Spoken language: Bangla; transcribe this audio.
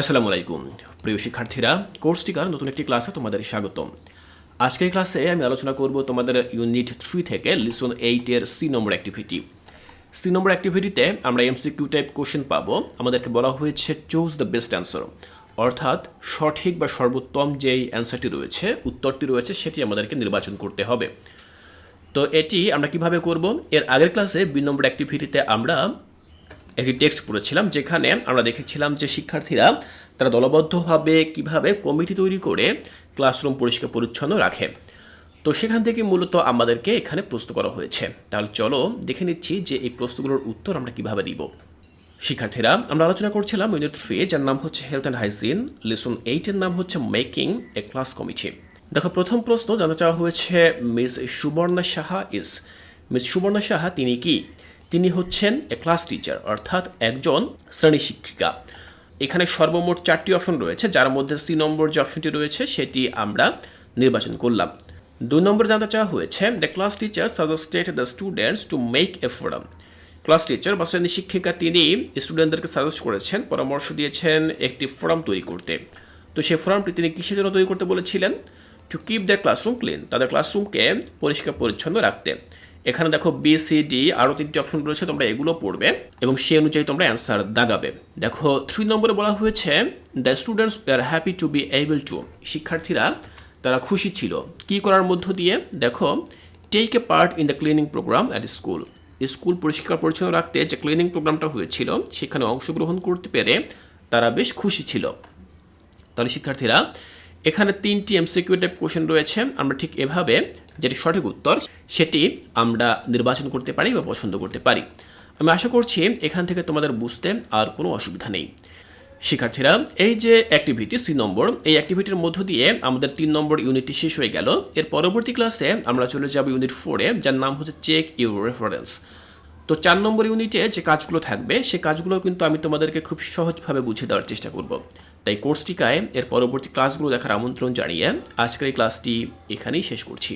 আসসালামু আলাইকুম প্রিয় শিক্ষার্থীরা, কোর্স টিকার নতুন একটি ক্লাসে তোমাদের স্বাগতম। আজকের ক্লাসে আমি আলোচনা করব তোমাদের ইউনিট থ্রি থেকে লিসন এইটের সি নম্বর অ্যাক্টিভিটি। সি নম্বর অ্যাক্টিভিটিতে আমরা এমসিকিউ টাইপ কোশ্চেন পাবো। আমাদেরকে বলা হয়েছে চুজ দ্য বেস্ট অ্যান্সার অর্থাৎ, সঠিক বা সর্বোত্তম যেই অ্যান্সারটি রয়েছে, উত্তরটি রয়েছে, সেটি আমাদেরকে নির্বাচন করতে হবে। তো এটি আমরা কীভাবে করব? এর আগের ক্লাসে বি নম্বর অ্যাক্টিভিটিতে আমরা একটি টেক্সট পড়েছিলাম, যেখানে আমরা দেখেছিলাম যে শিক্ষার্থীরা তারা দলবদ্ধভাবে কীভাবে কমিটি তৈরি করে ক্লাসরুম পরিষ্কার পরিচ্ছন্ন রাখে। তো সেখান থেকে মূলত আমাদেরকে এখানে প্রশ্ন করা হয়েছে। তাহলে চলো দেখে নিচ্ছি যে এই প্রশ্নগুলোর উত্তর আমরা কীভাবে দিব। শিক্ষার্থীরা, আমরা আলোচনা করছিলাম ইউনিট থ্রি, যার নাম হচ্ছে হেলথ অ্যান্ড হাইজিন। লেসন এইটের নাম হচ্ছে মেকিং এ ক্লাস কমিটি। দেখো, প্রথম প্রশ্ন জানতে চাওয়া হয়েছে, Miss Subarna Saha is Miss Subarna Saha তিনি কি? তিনি হচ্ছেন এ ক্লাস টিচার অর্থাৎ একজন শ্রেণি শিক্ষিকা। এখানে সর্বমোট চারটি অপশন রয়েছে, যার মধ্যে সি নম্বর যে অপশনটি রয়েছে, সেটি আমরা নির্বাচন করলাম। দুই নম্বর জানতে চাওয়া হয়েছে the class teacher suggested the students to make a forum class teacher বা শ্রেণি শিক্ষিকা তিনি স্টুডেন্টদেরকে সাজেস্ট করেছেন, পরামর্শ দিয়েছেন একটি ফোরাম তৈরি করতে। তো সেই ফোরামটি তিনি কিসের জন্য তৈরি করতে বলেছিলেন? To keep the classroom clean তাদের ক্লাসরুমকে পরিষ্কার পরিচ্ছন্ন রাখতে। এখানে দেখো বি সি ডি আরও তিনটি অপশন রয়েছে, তোমরা এগুলো পড়বে এবং সেই অনুযায়ী তোমরা অ্যান্সার দাগাবে। দেখো থ্রি নম্বরে বলা হয়েছে the students are happy to be able to শিক্ষার্থীরা, তারা খুশি ছিল। কি করার মধ্য দিয়ে? দেখো take a part in the cleaning programme at school school পরিষ্কার পরিচ্ছন্ন রাখতে যে ক্লিনিং প্রোগ্রামটা হয়েছিল, সেখানে অংশগ্রহণ করতে পেরে তারা বেশ খুশি ছিল। তাহলে শিক্ষার্থীরা এখানে তিনটি এমসিকিউ টাইপ কোশ্চেন রয়েছে। আমরা ঠিক এভাবে যেটি সঠিক উত্তর, সেটি আমরা নির্বাচন করতে পারি বা পছন্দ করতে পারি। আমি আশা করছি এখান থেকে তোমাদের বুঝতে আর কোনো অসুবিধা নেই। শিক্ষার্থীরা, এই যে অ্যাক্টিভিটি সি নম্বর এই অ্যাক্টিভিটির মধ্য দিয়ে আমাদের তিন নম্বর ইউনিটটি শেষ হয়ে গেল। এর পরবর্তী ক্লাসে আমরা চলে যাব ইউনিট ফোরে যার নাম হচ্ছে চেক ইউর রেফারেন্স তো চার নম্বর ইউনিটে যে কাজগুলো থাকবে, সে কাজগুলো কিন্তু আমি তোমাদেরকে খুব সহজভাবে বুঝে দেওয়ার চেষ্টা করব। তাই কোর্সটিকায় এর পরবর্তী ক্লাসগুলো দেখার আমন্ত্রণ জানিয়ে আজকের এই ক্লাসটি এখানেই শেষ করছি।